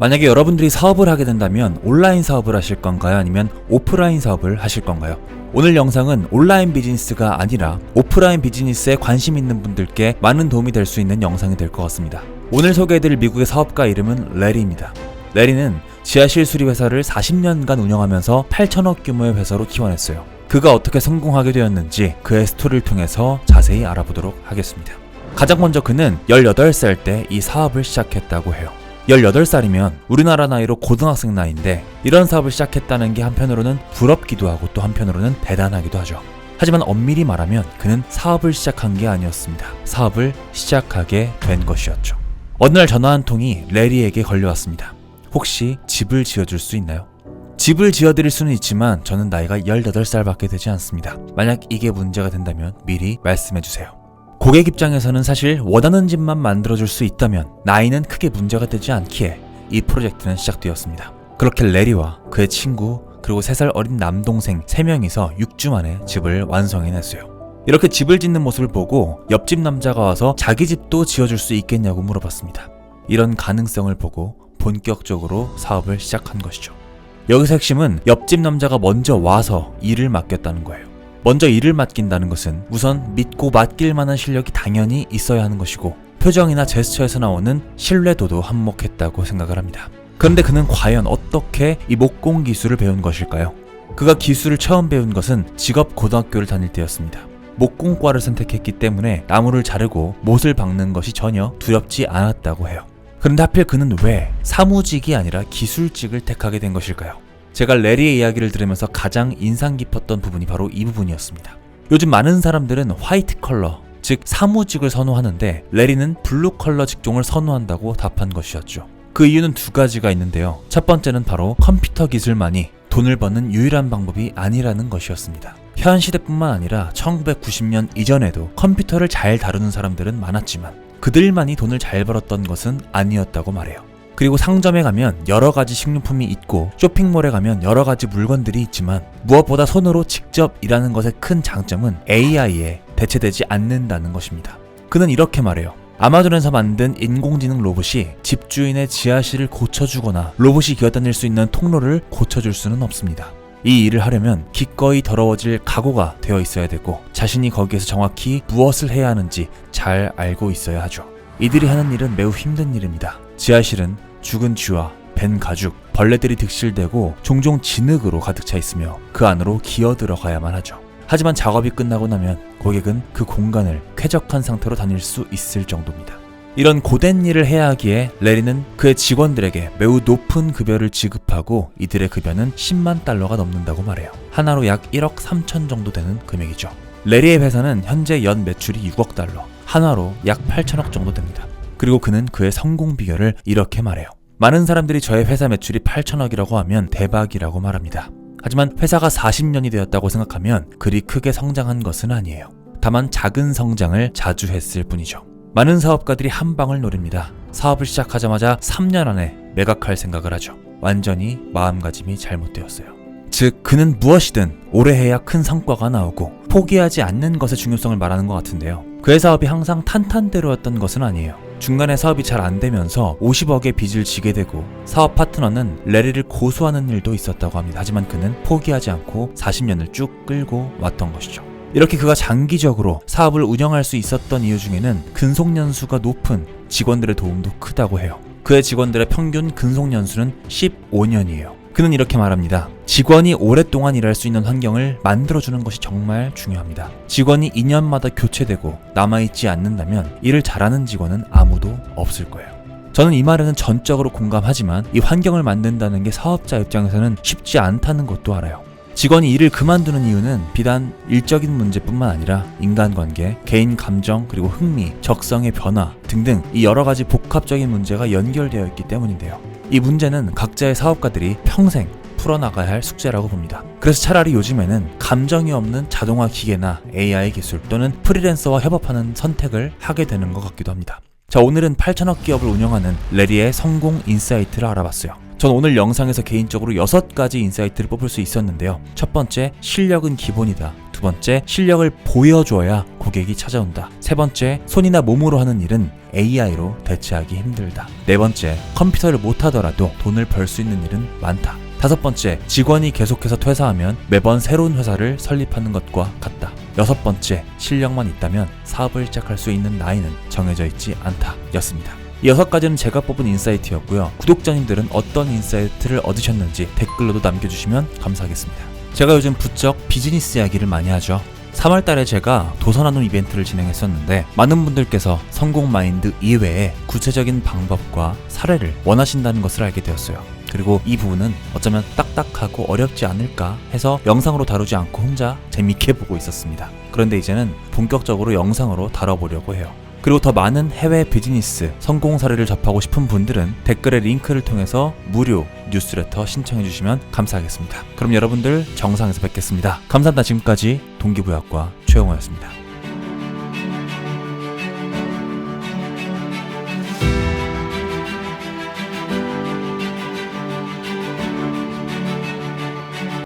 만약에 여러분들이 사업을 하게 된다면 온라인 사업을 하실 건가요? 아니면 오프라인 사업을 하실 건가요? 오늘 영상은 온라인 비즈니스가 아니라 오프라인 비즈니스에 관심 있는 분들께 많은 도움이 될 수 있는 영상이 될 것 같습니다. 오늘 소개해드릴 미국의 사업가 이름은 레리입니다. 레리는 지하실 수리 회사를 40년간 운영하면서 8천억 규모의 회사로 키워냈어요. 그가 어떻게 성공하게 되었는지 그의 스토리를 통해서 자세히 알아보도록 하겠습니다. 가장 먼저 그는 18살 때 이 사업을 시작했다고 해요. 18살이면 우리나라 나이로 고등학생 나이인데 이런 사업을 시작했다는 게 한편으로는 부럽기도 하고 또 한편으로는 대단하기도 하죠. 하지만 엄밀히 말하면 그는 사업을 시작한 게 아니었습니다. 사업을 시작하게 된 것이었죠. 어느 날 전화 한 통이 레리에게 걸려왔습니다. 혹시 집을 지어줄 수 있나요? 집을 지어드릴 수는 있지만 저는 나이가 18살밖에 되지 않습니다. 만약 이게 문제가 된다면 미리 말씀해주세요. 고객 입장에서는 사실 원하는 집만 만들어줄 수 있다면 나이는 크게 문제가 되지 않기에 이 프로젝트는 시작되었습니다. 그렇게 레리와 그의 친구 그리고 3살 어린 남동생 3명이서 6주 만에 집을 완성해냈어요. 이렇게 집을 짓는 모습을 보고 옆집 남자가 와서 자기 집도 지어줄 수 있겠냐고 물어봤습니다. 이런 가능성을 보고 본격적으로 사업을 시작한 것이죠. 여기서 핵심은 옆집 남자가 먼저 와서 일을 맡겼다는 거예요. 먼저 일을 맡긴다는 것은 우선 믿고 맡길 만한 실력이 당연히 있어야 하는 것이고 표정이나 제스처에서 나오는 신뢰도도 한몫했다고 생각을 합니다. 그런데 그는 과연 어떻게 이 목공 기술을 배운 것일까요? 그가 기술을 처음 배운 것은 직업 고등학교를 다닐 때였습니다. 목공과를 선택했기 때문에 나무를 자르고 못을 박는 것이 전혀 두렵지 않았다고 해요. 그런데 하필 그는 왜 사무직이 아니라 기술직을 택하게 된 것일까요? 제가 레리의 이야기를 들으면서 가장 인상 깊었던 부분이 바로 이 부분이었습니다. 요즘 많은 사람들은 화이트 컬러, 즉 사무직을 선호하는데 레리는 블루 컬러 직종을 선호한다고 답한 것이었죠. 그 이유는 두 가지가 있는데요. 첫 번째는 바로 컴퓨터 기술만이 돈을 버는 유일한 방법이 아니라는 것이었습니다. 현 시대뿐만 아니라 1990년 이전에도 컴퓨터를 잘 다루는 사람들은 많았지만 그들만이 돈을 잘 벌었던 것은 아니었다고 말해요. 그리고 상점에 가면 여러 가지 식료품이 있고 쇼핑몰에 가면 여러 가지 물건들이 있지만 무엇보다 손으로 직접 일하는 것의 큰 장점은 AI에 대체되지 않는다는 것입니다. 그는 이렇게 말해요. 아마존에서 만든 인공지능 로봇이 집주인의 지하실을 고쳐주거나 로봇이 기어다닐 수 있는 통로를 고쳐줄 수는 없습니다. 이 일을 하려면 기꺼이 더러워질 각오가 되어 있어야 되고 자신이 거기에서 정확히 무엇을 해야 하는지 잘 알고 있어야 하죠. 이들이 하는 일은 매우 힘든 일입니다. 지하실은 죽은 쥐와 벤 가죽, 벌레들이 득실되고 종종 진흙으로 가득 차 있으며 그 안으로 기어 들어가야만 하죠. 하지만 작업이 끝나고 나면 고객은 그 공간을 쾌적한 상태로 다닐 수 있을 정도입니다. 이런 고된 일을 해야 하기에 레리는 그의 직원들에게 매우 높은 급여를 지급하고 이들의 급여는 10만 달러가 넘는다고 말해요. 하나로 약 1억 3천 정도 되는 금액이죠. 레리의 회사는 현재 연 매출이 6억 달러, 한화로 약 8천억 정도 됩니다. 그리고 그는 그의 성공 비결을 이렇게 말해요. 많은 사람들이 저의 회사 매출이 8천억이라고 하면 대박이라고 말합니다. 하지만 회사가 40년이 되었다고 생각하면 그리 크게 성장한 것은 아니에요. 다만 작은 성장을 자주 했을 뿐이죠. 많은 사업가들이 한 방을 노립니다. 사업을 시작하자마자 3년 안에 매각할 생각을 하죠. 완전히 마음가짐이 잘못되었어요. 즉, 그는 무엇이든 오래 해야 큰 성과가 나오고 포기하지 않는 것의 중요성을 말하는 것 같은데요. 그의 사업이 항상 탄탄대로였던 것은 아니에요. 중간에 사업이 잘 안 되면서 50억의 빚을 지게 되고 사업 파트너는 레리를 고소하는 일도 있었다고 합니다. 하지만 그는 포기하지 않고 40년을 쭉 끌고 왔던 것이죠. 이렇게 그가 장기적으로 사업을 운영할 수 있었던 이유 중에는 근속연수가 높은 직원들의 도움도 크다고 해요. 그의 직원들의 평균 근속연수는 15년이에요. 그는 이렇게 말합니다. 직원이 오랫동안 일할 수 있는 환경을 만들어주는 것이 정말 중요합니다. 직원이 2년마다 교체되고 남아있지 않는다면 일을 잘하는 직원은 아무도 없을 거예요. 저는 이 말에는 전적으로 공감하지만 이 환경을 만든다는 게 사업자 입장에서는 쉽지 않다는 것도 알아요. 직원이 일을 그만두는 이유는 비단 일적인 문제뿐만 아니라 인간관계, 개인 감정, 그리고 흥미, 적성의 변화 등등 이 여러 가지 복합적인 문제가 연결되어 있기 때문인데요. 이 문제는 각자의 사업가들이 평생 풀어나가야 할 숙제라고 봅니다. 그래서 차라리 요즘에는 감정이 없는 자동화 기계나 AI 기술 또는 프리랜서와 협업하는 선택을 하게 되는 것 같기도 합니다. 자, 오늘은 8천억 기업을 운영하는 레리의 성공 인사이트를 알아봤어요. 전 오늘 영상에서 개인적으로 6가지 인사이트를 뽑을 수 있었는데요. 첫 번째, 실력은 기본이다. 두 번째, 실력을 보여줘야 고객이 찾아온다. 세 번째, 손이나 몸으로 하는 일은 AI로 대체하기 힘들다. 네 번째, 컴퓨터를 못하더라도 돈을 벌 수 있는 일은 많다. 다섯 번째, 직원이 계속해서 퇴사하면 매번 새로운 회사를 설립하는 것과 같다. 여섯 번째, 실력만 있다면 사업을 시작할 수 있는 나이는 정해져 있지 않다. 였습니다. 이 여섯 가지는 제가 뽑은 인사이트였고요. 구독자님들은 어떤 인사이트를 얻으셨는지 댓글로도 남겨주시면 감사하겠습니다. 제가 요즘 부쩍 비즈니스 이야기를 많이 하죠. 3월 달에 제가 도서 나눔 이벤트를 진행했었는데 많은 분들께서 성공 마인드 이외에 구체적인 방법과 사례를 원하신다는 것을 알게 되었어요. 그리고 이 부분은 어쩌면 딱딱하고 어렵지 않을까 해서 영상으로 다루지 않고 혼자 재밌게 보고 있었습니다. 그런데 이제는 본격적으로 영상으로 다뤄보려고 해요. 그리고 더 많은 해외 비즈니스 성공 사례를 접하고 싶은 분들은 댓글의 링크를 통해서 무료 뉴스레터 신청해 주시면 감사하겠습니다. 그럼 여러분들 정상에서 뵙겠습니다. 감사합니다. 지금까지 동기부여학과 최영호였습니다.